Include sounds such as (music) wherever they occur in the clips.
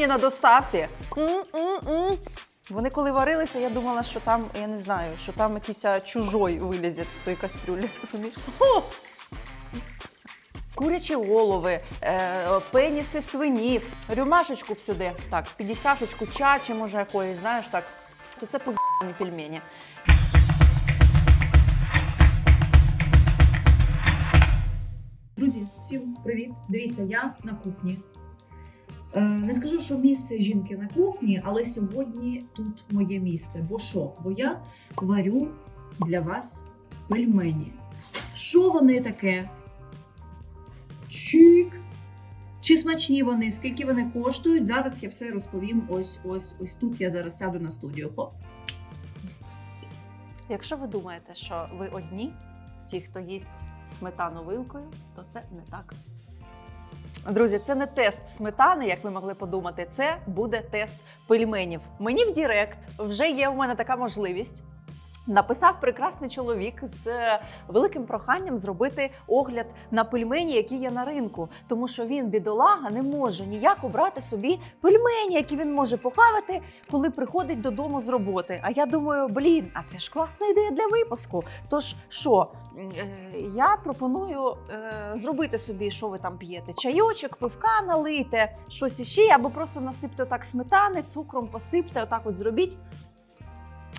пельмені на доставці. М-м-м. Вони коли варилися, я думала, що там, я не знаю, що там якийсь чужой вилізе з цієї кастрюлі. (laughs) Розумієш? О! Курячі голови, е, пеніси свинів, рюмашечку б сюди, так, підісяшечку чачі, може якоїсь, знаєш, так, то це пиздані пельмені. Друзі, всім привіт! Дивіться, я на кухні. Е, не скажу, що місце жінки на кухні, але сьогодні тут моє місце. Бо що? Бо я варю для вас пельмені. Що вони таке? Чик. Чи смачні вони? Скільки вони коштують? Зараз я все розповім. Ось ось ось тут я зараз сяду на студію. Хоп. Якщо ви думаєте, що ви одні, ті, хто їсть сметану вилкою, то це не так. Друзі, це не тест сметани, як ви могли подумати. Це буде тест пельменів. Мені в Дірект вже є у мене така можливість. Написав прекрасний чоловік з е, великим проханням зробити огляд на пельмені, які є на ринку, тому що він, бідолага, не може ніяк обрати собі пельмені, які він може похавати, коли приходить додому з роботи. А я думаю, блін, а це ж класна ідея для випуску. Тож що, е, я пропоную е, зробити собі, що ви там п'єте: чайочок, пивка налийте, щось іще, або просто насипте отак сметани, цукром посипте, отак от зробіть.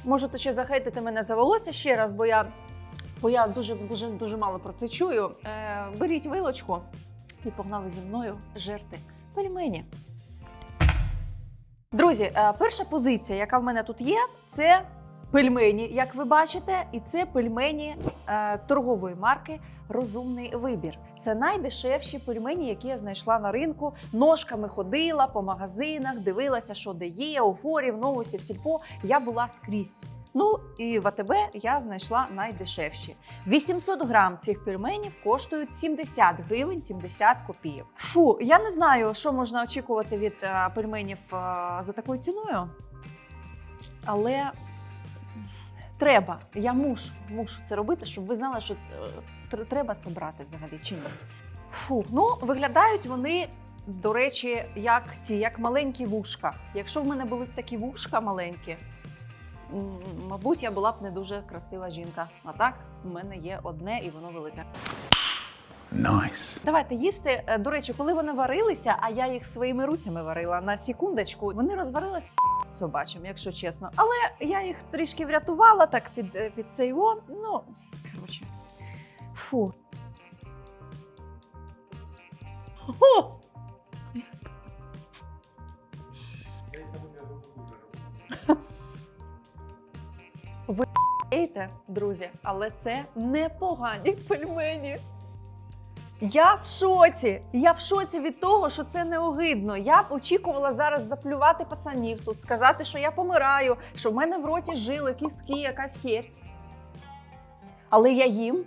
Можете ще захейтити мене за волосся ще раз, бо я, бо я дуже, дуже, дуже мало про це чую. Е, беріть вилочку і погнали зі мною жерти пельмені. Друзі, е, перша позиція, яка в мене тут є, це пельмені, як ви бачите, і це пельмені е, торгової марки Розумний вибір. Це найдешевші пельмені, які я знайшла на ринку. Ножками ходила по магазинах, дивилася, що де є, у форі, в новусі, в сільпо. Я була скрізь. Ну і в АТБ я знайшла найдешевші. 800 грам цих пельменів коштують 70 гривень 70 копійок. Фу, я не знаю, що можна очікувати від е, пельменів е, за такою ціною. Але треба, я мушу, мушу це робити, щоб ви знали, що е, треба це брати взагалі чи ні. Фу, ну виглядають вони. До речі, як ці, як маленькі вушка. Якщо в мене були б такі вушка маленькі, мабуть, я була б не дуже красива жінка. А так, в мене є одне і воно велике. Nice. Давайте їсти. Е, До речі, коли вони варилися, а я їх своїми руцями варила на секундочку, вони розварилися собачим, якщо чесно. Але я їх трішки врятувала так під, е, під цей о. Ну, коротше. Фу. О! Ейте, (laughs) друзі, але це непогані пельмені. Я в шоці. Я в шоці від того, що це не огидно. Я б очікувала зараз заплювати пацанів тут, сказати, що я помираю, що в мене в роті жили, кістки, якась херь. Але я їм.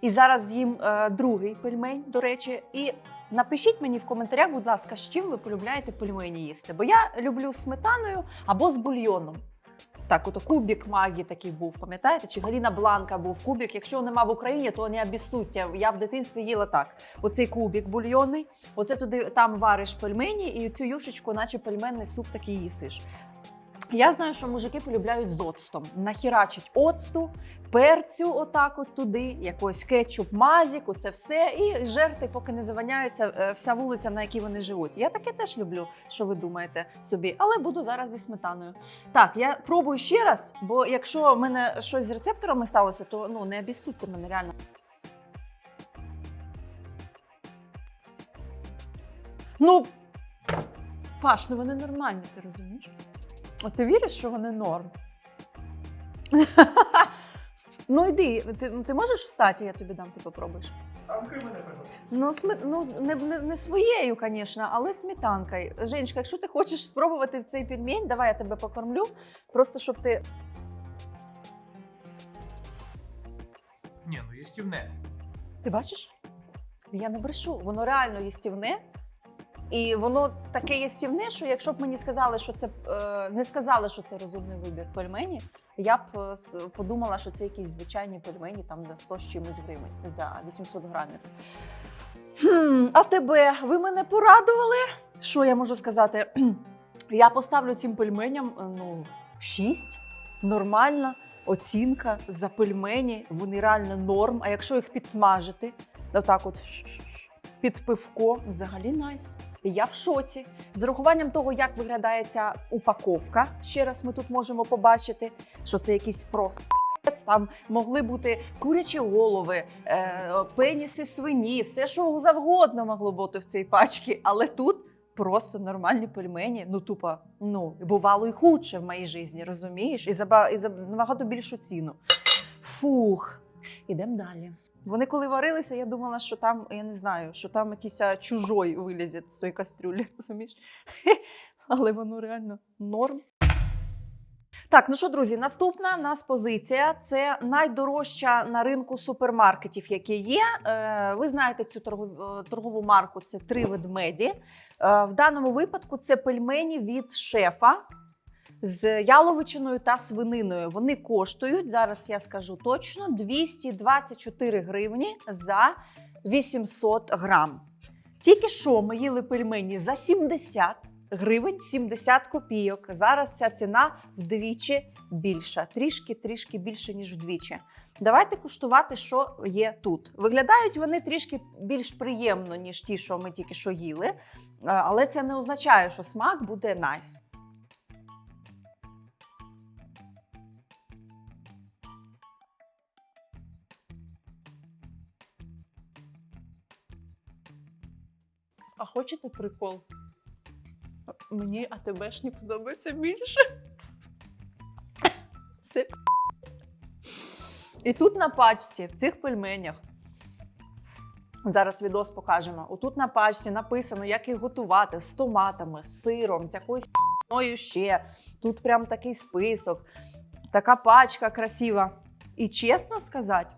І зараз з'їм е, другий пельмень, до речі. І напишіть мені в коментарях, будь ласка, з чим ви полюбляєте пельмені їсти. Бо я люблю з сметаною або з бульйоном. Так, ото кубік магі такий був, пам'ятаєте? Чи Галіна Бланка був кубік. Якщо нема в Україні, то не обіссудьте. Я в дитинстві їла так. Оцей кубік бульйонний, оце туди там вариш пельмені, і цю юшечку, наче пельменний суп такий їсиш. Я знаю, що мужики полюбляють з оцтом. Нахірачить оцту, перцю, отак от туди, якийсь кетчуп, мазік, оце все, і жерти, поки не заваняється е, вся вулиця, на якій вони живуть. Я таке теж люблю, що ви думаєте собі, але буду зараз зі сметаною. Так, я пробую ще раз, бо якщо в мене щось з рецепторами сталося, то ну не обіссудьте мене реально. Ну, Паш, ну вони нормальні, ти розумієш? А ти віриш, що вони норм? (laughs) ну йди, ти, ти можеш встати, я тобі дам, ти попробуєш. Ну, сме... ну не, не, не своєю, звісно, але сметанкою. Женечка, якщо ти хочеш спробувати цей пельмень, давай я тебе покормлю, просто щоб ти. Ні, ну їстівне. Ти бачиш? Я не брешу, воно реально їстівне. І воно таке їстівне, що якщо б мені сказали, що це е, не сказали, що це розумний вибір пельмені, я б е, подумала, що це якісь звичайні пельмені там за 100 з чимось гривень, за 800 грамів. Хм, а тебе, ви мене порадували? Що я можу сказати? (clears throat) Я поставлю цим пельменям е, ну, 6. Нормальна оцінка за пельмені. Вони реально норм. А якщо їх підсмажити, отак от під пивко, взагалі найс. І Я в шоці. З урахуванням того, як виглядає ця упаковка. Ще раз ми тут можемо побачити, що це якийсь просто. Там могли бути курячі голови, е, пеніси свині, все що завгодно могло бути в цій пачці. Але тут просто нормальні пельмені. Ну тупо, ну бувало і худше в моїй житті, розумієш? І за, і за набагато більшу ціну. Фух, ідемо далі. Вони коли варилися, я думала, що там, я не знаю, що там якийсь чужой вилізе з цієї кастрюлі, (laughs) розумієш? (laughs) Але воно реально норм. Так, ну що, друзі, наступна в нас позиція це найдорожча на ринку супермаркетів, які є. Е, ви знаєте цю е, торгову марку це три ведмеді. Е, в даному випадку це пельмені від шефа з яловичиною та свининою. Вони коштують, зараз я скажу точно, 224 гривні за 800 грам. Тільки що ми їли пельмені за 70 гривень 70 копійок. Зараз ця ціна вдвічі більша, трішки-трішки більше, ніж вдвічі. Давайте куштувати, що є тут. Виглядають вони трішки більш приємно, ніж ті, що ми тільки що їли. Але це не означає, що смак буде найс. А хочете прикол? Мені АТБшні подобається більше. Це. І тут на пачці, в цих пельменях. Зараз відос покажемо. Отут на пачці написано, як їх готувати з томатами, з сиром, з якоюсь п***ною ще. Тут прям такий список, така пачка красива. І чесно сказати,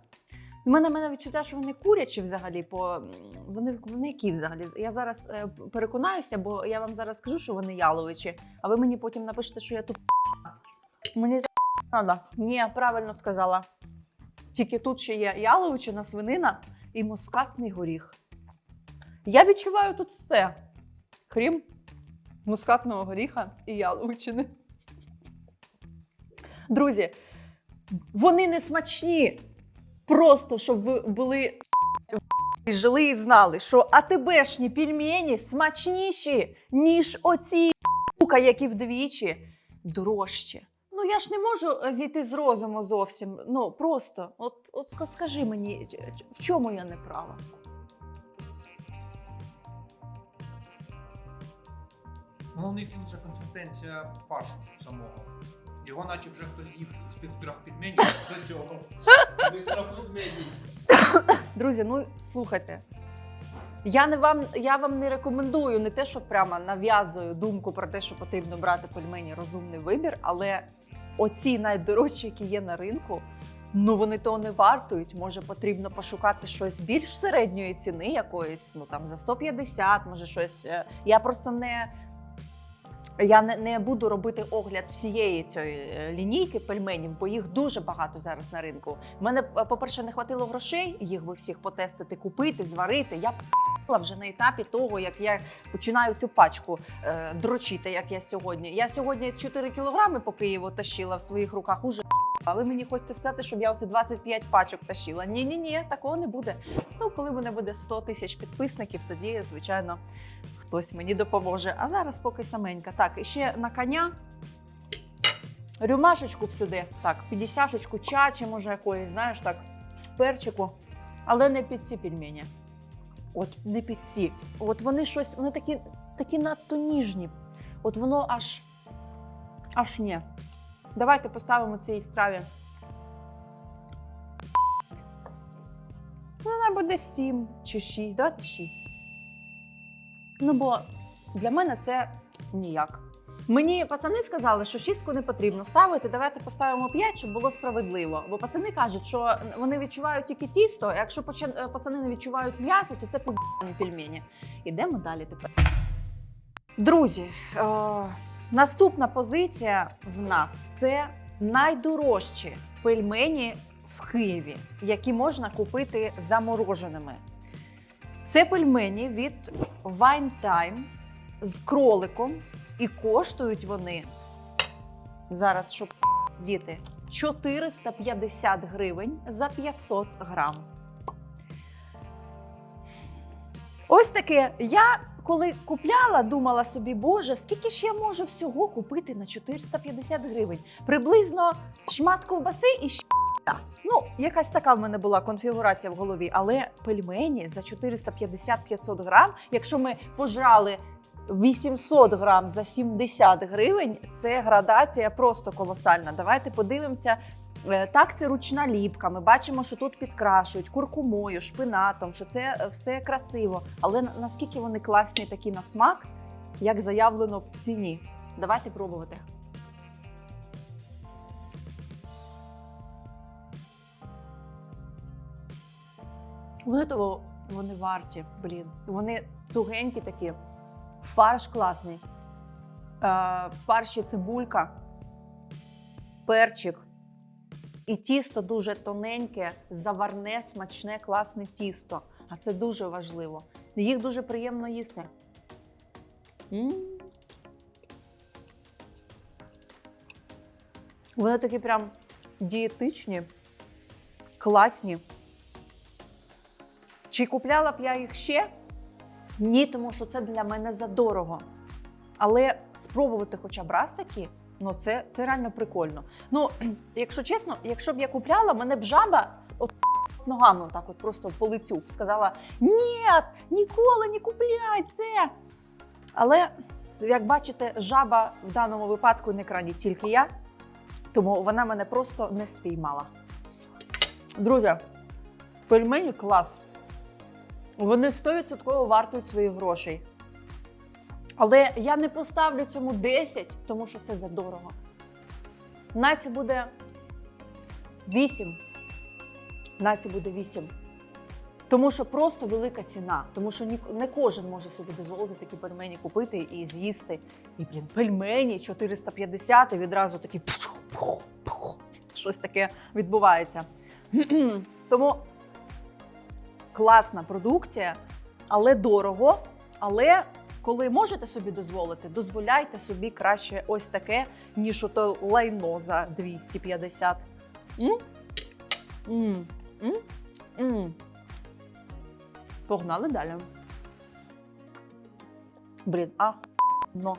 у мене, мене відчуття, що вони курячі взагалі, по вони, вони які взагалі. Я зараз е, переконаюся, бо я вам зараз скажу, що вони яловичі, а ви мені потім напишете, що я тут. Мені треба. Ні, правильно сказала. Тільки тут ще є яловичина, свинина і мускатний горіх. Я відчуваю тут все, крім мускатного горіха і яловичини. Друзі, вони не смачні. Просто щоб ви були і жили і знали, що АТБшні пельмені смачніші, ніж оці сука, які вдвічі дорожчі. Ну я ж не можу е, зійти з розуму зовсім. Ну просто, от, от ска- скажи мені, в чому я не права? Ну, у них інша консистенція фаршу самого. Його наче вже хтось їв з тих трьох підменів до цього. Без трьох підменів. Друзі, ну слухайте. Я не вам, я вам не рекомендую не те, що прямо нав'язую думку про те, що потрібно брати пельмені розумний вибір, але оці найдорожчі, які є на ринку, ну вони того не вартують. Може, потрібно пошукати щось більш середньої ціни, якоїсь, ну там за 150, може щось. е, Я просто не. Я не, не буду робити огляд всієї цієї е, лінійки пельменів, бо їх дуже багато зараз на ринку. Мене, е, по-перше, не хватило грошей їх би всіх потестити, купити, зварити. Я п***ла вже на етапі того, як я починаю цю пачку е, дрочити, як я сьогодні. Я сьогодні 4 кілограми по Києву тащила в своїх руках. Уже а ви мені хочете сказати, щоб я оце 25 пачок тащила? Ні, ні, ні, такого не буде. Ну, коли мене буде 100 тисяч підписників, тоді, звичайно, хтось мені допоможе. А зараз поки саменька. Так, і ще на коня. Рюмашечку б сюди, так, 50 чачі, може, якоїсь, знаєш, так, перчику, але не під ці пельмені. От не під ці. От вони щось, вони такі, такі надто ніжні. От воно аж аж ні. Давайте поставимо цій страві. Ну, вона буде 7 чи 6. Давайте 6. Ну, бо для мене це ніяк. Мені пацани сказали, що шістку не потрібно ставити. Давайте поставимо 5, щоб було справедливо. Бо пацани кажуть, що вони відчувають тільки тісто. а Якщо е, пацани не відчувають м'ясо, то це піздані пельмені. Ідемо далі тепер. Друзі, е, наступна позиція в нас це найдорожчі пельмені в Києві, які можна купити замороженими. Це пельмені від Wine Time. з кроликом, і коштують вони зараз, щоб діти 450 гривень за 500 грам. Ось таке. Я коли купляла, думала собі, боже, скільки ж я можу всього купити на 450 гривень? Приблизно шмат ковбаси і щ**. Ну, якась така в мене була конфігурація в голові, але пельмені за 450-500 грам, якщо ми пожрали 800 грам за 70 гривень, це градація просто колосальна. Давайте подивимося. Е, Так, це ручна ліпка. Ми бачимо, що тут підкрашують куркумою, шпинатом, що це е, все красиво. Але наскільки вони класні такі на смак, як заявлено в ціні. Давайте пробувати. Вони того вони варті, блін. Вони тугенькі такі. Фарш класний. Е, в фарші цибулька, перчик. І тісто дуже тоненьке, заварне, смачне, класне тісто. А це дуже важливо. Їх дуже приємно їсти. М. Вони такі прям дієтичні, класні. Чи купляла б я їх ще? Ні, тому що це для мене задорого. Але спробувати хоча б раз такі, ну це, це реально прикольно. Ну, (clears throat) якщо чесно, якщо б я купляла, мене б жаба з от (clears throat) ногами отак от просто по лицю сказала: ні, ніколи не купляй це. Але, як бачите, жаба в даному випадку на екрані тільки я, тому вона мене просто не спіймала. Друзі, пельмені клас. Вони 100% вартують своїх грошей. Але я не поставлю цьому 10, тому що це задорого. Наці буде 8. Наці буде 8. Тому що просто велика ціна. Тому що не кожен може собі дозволити такі пельмені купити і з'їсти. І, блін, пельмені 450 і відразу такі пух, пух, пух. щось таке відбувається. (clears throat) Тому класна продукція, але дорого. Але коли можете собі дозволити, дозволяйте собі краще ось таке, ніж ото лайно за 250. М? М. М? М. Погнали далі. Блін, а но.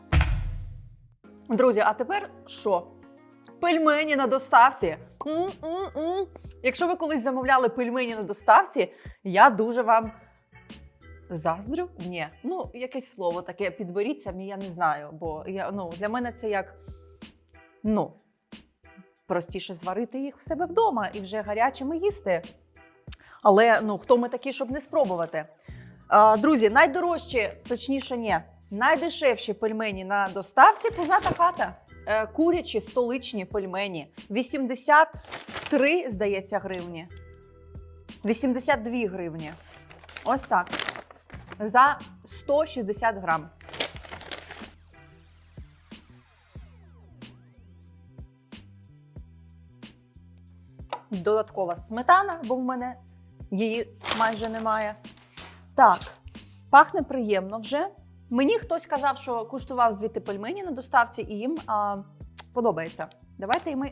Друзі, а тепер що? Пельмені на доставці. М-м-м. Якщо ви колись замовляли пельмені на доставці, я дуже вам заздрю. Ні, ну якесь слово таке підберіть я не знаю. Бо я, ну, для мене це як ну, простіше зварити їх в себе вдома і вже гарячими їсти. Але ну, хто ми такі, щоб не спробувати? А, друзі, найдорожчі, точніше, ні, найдешевші пельмені на доставці позата хата. Е, Курячі столичні пельмені. 83, здається, гривні. 82 гривні. Ось так. За 160 грам. Додаткова сметана, бо в мене її майже немає. Так, пахне приємно вже. Мені хтось казав, що куштував звідти пельмені на доставці, і їм а, подобається. Давайте і ми.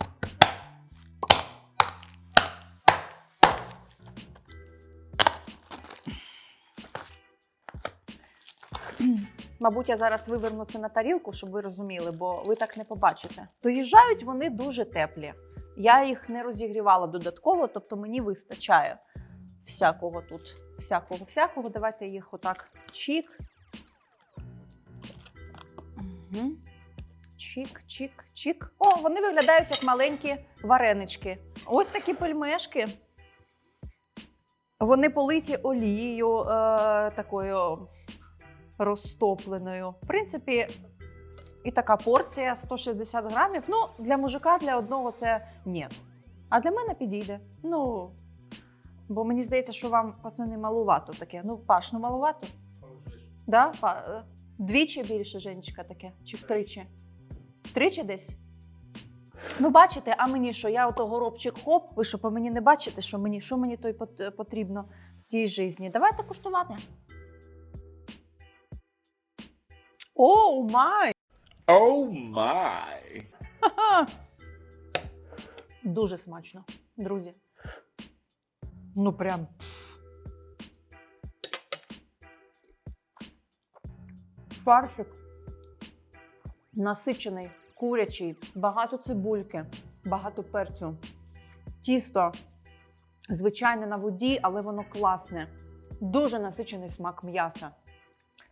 Мабуть, я зараз виверну це на тарілку, щоб ви розуміли, бо ви так не побачите. Доїжджають вони дуже теплі. Я їх не розігрівала додатково, тобто мені вистачає всякого тут. Всякого, всякого. Давайте їх отак чік. Угу. Чік, чік, чік. О, вони виглядають як маленькі варенички. Ось такі пельмешки. Вони политі олією е, такою розтопленою. В принципі, і така порція 160 грамів. Ну, для мужика для одного це ні. А для мене підійде. Ну, бо мені здається, що вам пацани малувато таке. Ну, паш, ну малувато. Да? Па- е, Двічі більше, Женечка, таке, чи втричі? Втричі десь? Ну, бачите, а мені що? Я ото горобчик хоп, ви що по мені не бачите, що мені, що мені той пот- потрібно в цій житті? Давайте куштувати. Оу май! My. Ха-ха! Дуже смачно, друзі. Ну прям. Фаршик насичений, курячий, багато цибульки, багато перцю. Тісто звичайне на воді, але воно класне. Дуже насичений смак м'яса.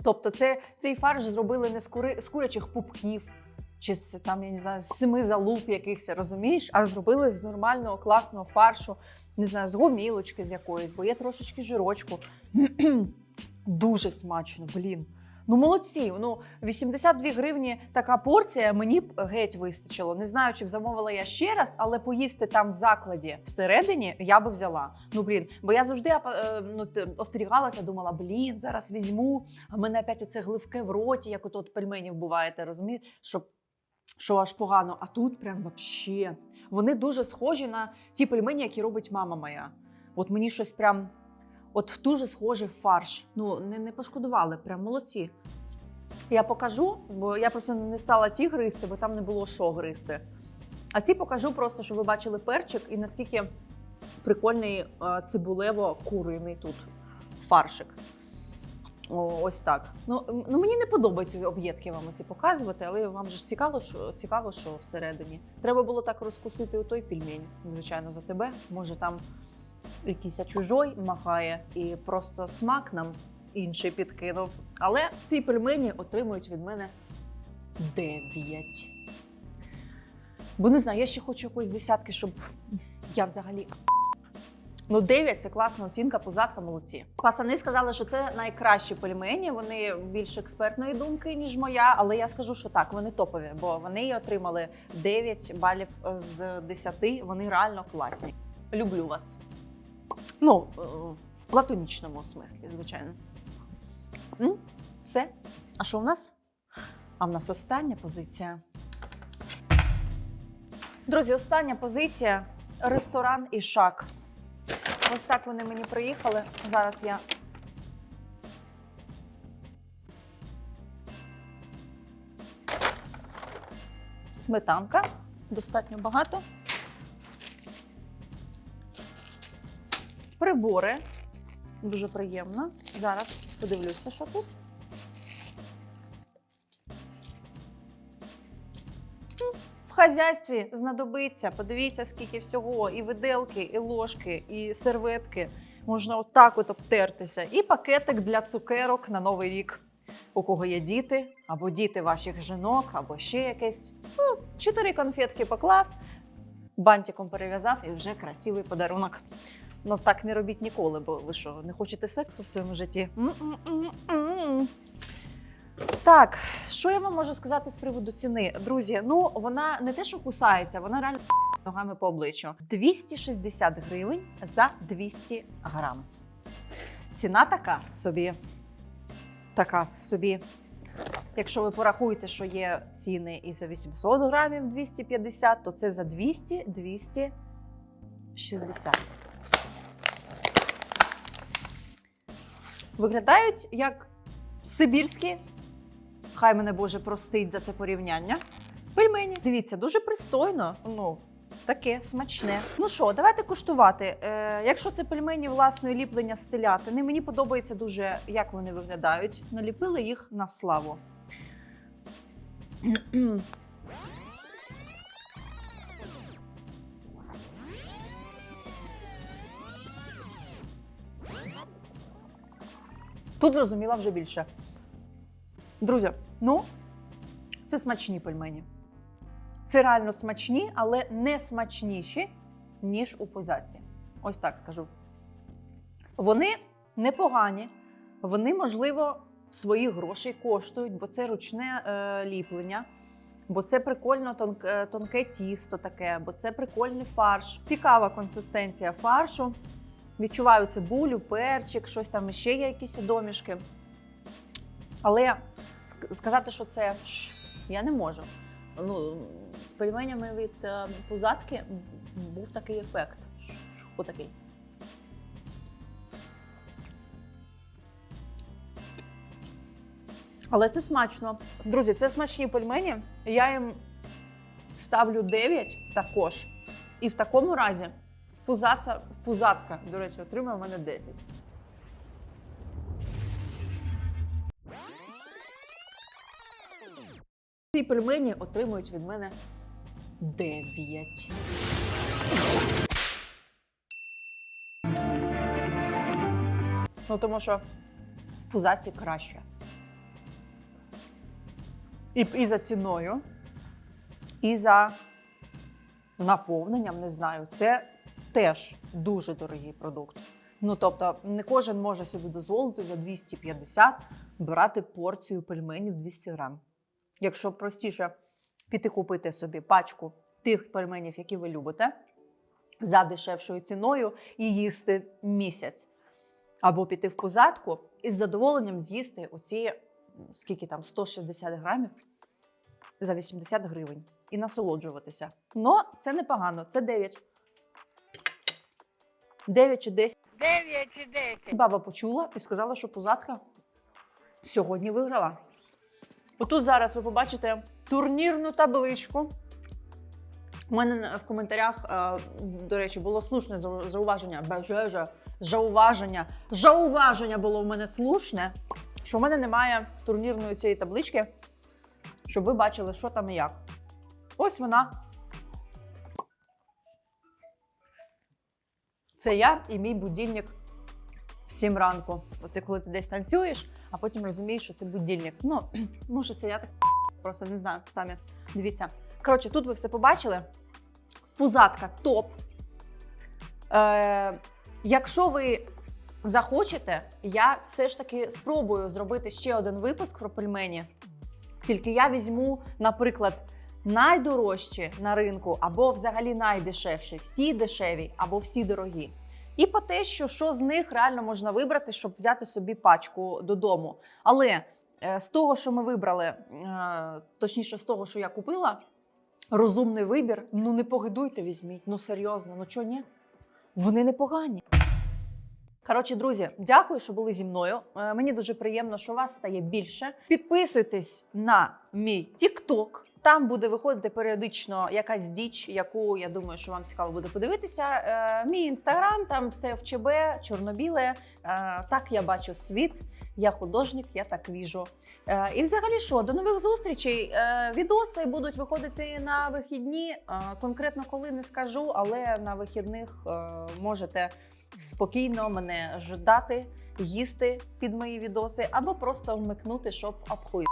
Тобто, це, цей фарш зробили не з, кури, з курячих пупків, чи з там, я не знаю, з семи залуп якихось, розумієш, а зробили з нормального класного фаршу, не знаю, з гомілочки з якоїсь, бо є трошечки жирочку. (clears throat) Дуже смачно, блін. Ну, молодці. Ну, 82 гривні така порція мені б геть вистачило. Не знаю, чи б замовила я ще раз, але поїсти там в закладі всередині я би взяла. Ну, блін, бо я завжди е, ну, остерігалася, думала, блін, зараз візьму, а мене опять оце гливке в роті, як от пельменів буваєте, розумієте? Що, що аж погано. А тут прям вообще. Вони дуже схожі на ті пельмені, які робить мама моя. От мені щось прям. От в дуже схожий фарш. Ну, не, не пошкодували, прям молодці. Я покажу, бо я просто не стала ті гристи, бо там не було що гристи. А ці покажу просто, щоб ви бачили перчик і наскільки прикольний цибулево-куриний тут фаршик. О, ось так. Ну, ну мені не подобаються об'єдки вам ці показувати, але вам же ж цікаво, що цікаво, що всередині. Треба було так розкусити у той пельмень, звичайно, за тебе. Може там якийсь чужой махає і просто смак нам інший підкинув. Але ці пельмені отримують від мене 9. Бо не знаю, я ще хочу якоїсь десятки, щоб я взагалі. (laughs) Ну, 9 це класна оцінка, позадка молодці. Пацани сказали, що це найкращі пельмені. Вони більш експертної думки, ніж моя. Але я скажу, що так, вони топові, бо вони отримали 9 балів з 10. Вони реально класні. Люблю вас. Ну, е, в платонічному смислі, звичайно. Все. А що в нас? А в нас остання позиція. Друзі, остання позиція ресторан Ішак. Ось так вони мені приїхали. Зараз я. Сметанка. Достатньо багато. Прибори. Дуже приємно. Зараз подивлюся, що тут. В хазяйстві знадобиться. Подивіться, скільки всього: і виделки, і ложки, і серветки. Можна отак от обтертися. І пакетик для цукерок на новий рік. У кого є діти, або діти ваших жінок, або ще якесь. Ну, чотири конфетки поклав, бантиком перев'язав і вже красивий подарунок. Ну так не робіть ніколи, бо ви що, не хочете сексу в своєму житті? Так, що я вам можу сказати з приводу ціни? Друзі, ну вона не те, що кусається, вона реально (laughs) ногами по обличчю. 260 гривень за 200 грам. Ціна така собі. Така собі. Якщо ви порахуєте, що є ціни і за 800 грамів 250, то це за 200 260. Виглядають як сибірські, хай мене Боже простить за це порівняння. Пельмені. Дивіться, дуже пристойно. Ну, таке смачне. Ну що, давайте куштувати. Е, якщо це пельмені власної ліплення з телятини, мені подобається дуже, як вони виглядають. Наліпили їх на славу. Тут зрозуміла вже більше. Друзі, ну, це смачні пельмені. Це реально смачні, але не смачніші, ніж у позаці. Ось так скажу. Вони непогані, вони, можливо, своїх грошей коштують, бо це ручне е, ліплення, бо це прикольно тонке, тонке тісто таке, бо це прикольний фарш. Цікава консистенція фаршу. Відчуваю цибулю, перчик, щось там ще є якісь домішки. Але сказати, що це я не можу. Ну, з пельменями від е, пузатки був такий ефект. Отакий. Але це смачно. Друзі, це смачні пельмені. Я їм ставлю 9 також. І в такому разі пузатця, пузатка, до речі, отримує в мене 10. Ці пельмені отримують від мене 9. Ну, тому що в пузатці краще. І, і за ціною, і за наповненням, не знаю. Це теж дуже дорогий продукт. Ну тобто, не кожен може собі дозволити за 250 брати порцію пельменів 200 грам. Якщо простіше піти купити собі пачку тих пельменів, які ви любите, за дешевшою ціною і їсти місяць. Або піти в позадку і з задоволенням з'їсти оці скільки там 160 грамів за 80 гривень і насолоджуватися. Ну, це непогано, це 9. 9 чи 10. 9 чи 10. Баба почула і сказала, що позадка сьогодні виграла. Отут зараз ви побачите турнірну табличку. У мене в коментарях, е, до речі, було слушне зауваження. Бежежа, зауваження. Зауваження було в мене слушне, що в мене немає турнірної цієї таблички, щоб ви бачили, що там і як. Ось вона. Це я і мій будильник в 7 ранку. Оце коли ти десь танцюєш, а потім розумієш, що це будильник. Ну, (clears throat) може, це я так (clears throat) просто не знаю самі. Дивіться. Коротше, тут ви все побачили. Пузатка топ. Е, якщо ви захочете, я все ж таки спробую зробити ще один випуск про пельмені. Тільки я візьму, наприклад, найдорожчі на ринку, або взагалі найдешевші, всі дешеві, або всі дорогі. І по те, що, що з них реально можна вибрати, щоб взяти собі пачку додому. Але е, з того, що ми вибрали, е, точніше, з того, що я купила, розумний вибір. Ну не погидуйте, візьміть. Ну серйозно, ну чого ні? Вони непогані. Коротше, друзі, дякую, що були зі мною. Е, Мені дуже приємно, що вас стає більше. Підписуйтесь на мій TikTok. Там буде виходити періодично якась діч, яку я думаю, що вам цікаво буде подивитися. Е, мій інстаграм, там все в ЧБ, чорно-біле. Е, так я бачу світ. Я художник, я так віжу. Е, і взагалі, що до нових зустрічей. Е, відоси будуть виходити на вихідні. Е, конкретно коли не скажу, але на вихідних е, можете спокійно мене ждати, їсти під мої відоси, або просто вмикнути, щоб обхуїть.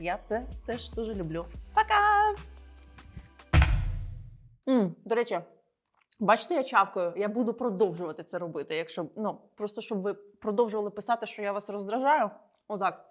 Я це теж дуже люблю. Пока! М, до речі, бачите, я чавкою. Я буду продовжувати це робити. Якщо ну просто щоб ви продовжували писати, що я вас роздражаю. Отак.